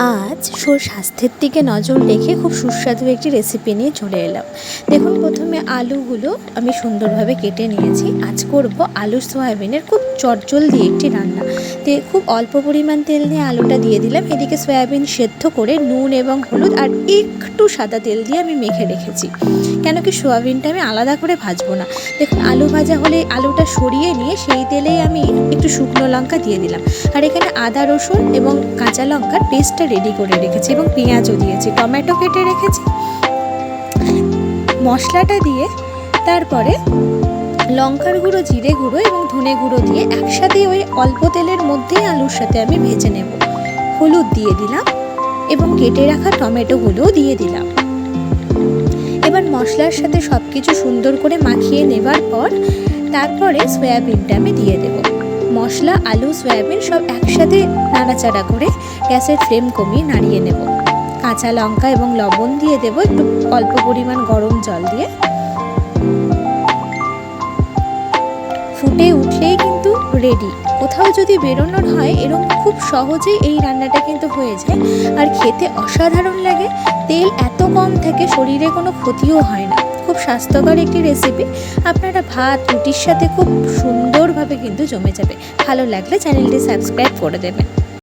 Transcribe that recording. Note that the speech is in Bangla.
আজ সোর স্বাস্থ্যের দিকে নজর রেখে খুব সুস্বাদু একটি রেসিপি নিয়ে চলে এলাম। দেখুন, প্রথমে আলুগুলো আমি সুন্দরভাবে কেটে নিয়েছি। আজ করব আলু সয়াবিনের খুব চটজল দিয়ে একটি রান্না। তে খুব অল্প পরিমাণ তেল নিয়ে আলুটা দিয়ে দিলাম। এদিকে সয়াবিন সেদ্ধ করে নুন এবং হলুদ আর একটু সাদা তেল দিয়ে আমি মেখে রেখেছি। কেন কি সয়াবিনটা আমি আলাদা করে ভাজবো না। দেখুন, আলু ভাজা হলে আলুটা সরিয়ে নিয়ে সেই তেলেই আমি একটু শুকনো লঙ্কা দিয়ে দিলাম। আর এখানে আদা রসুন এবং কাঁচা লঙ্কার পেস্টটা রেডি করে রেখেছি এবং পেঁয়াজও দিয়েছি, টমেটো কেটে রেখেছি। মশলাটা দিয়ে তারপরে লঙ্কার গুঁড়ো, জিরে গুঁড়ো এবং ধনে গুঁড়ো দিয়ে একসাথে ওই অল্প তেলের মধ্যেই আলুর সাথে আমি ভেজে নেব। হলুদ দিয়ে দিলাম এবং কেটে রাখা টমেটোগুলোও দিয়ে দিলাম। এবার মশলার সাথে সব কিছু সুন্দর করে মাখিয়ে নেবার পর তারপরে সয়াবিনটা আমি দিয়ে দেব। মশলা, আলু, সয়াবিন সব একসাথে নাড়াচাড়া করে গ্যাসের ফ্লেম কমিয়ে নাড়িয়ে নেব। কাঁচা লঙ্কা এবং লবণ দিয়ে দেব একটু অল্প পরিমাণ গরম জল দিয়ে। ফুটে উঠলেই কিন্তু রেডি কোথাও যদি বেরোনোর হয় এরকম খুব সহজেই এই রান্নাটা কিন্তু হয়ে যায়। আর খেতে অসাধারণ লাগে। তেল এত কম থাকে শরীরে কোনো ক্ষতিও হয় না। খুব স্বাস্থ্যকর একটি রেসিপি আপনারা ভাত, রুটির সাথে খুব সুন্দরভাবে কিন্তু জমে যাবে। ভালো লাগলে চ্যানেলটি সাবস্ক্রাইব করে দেবেন।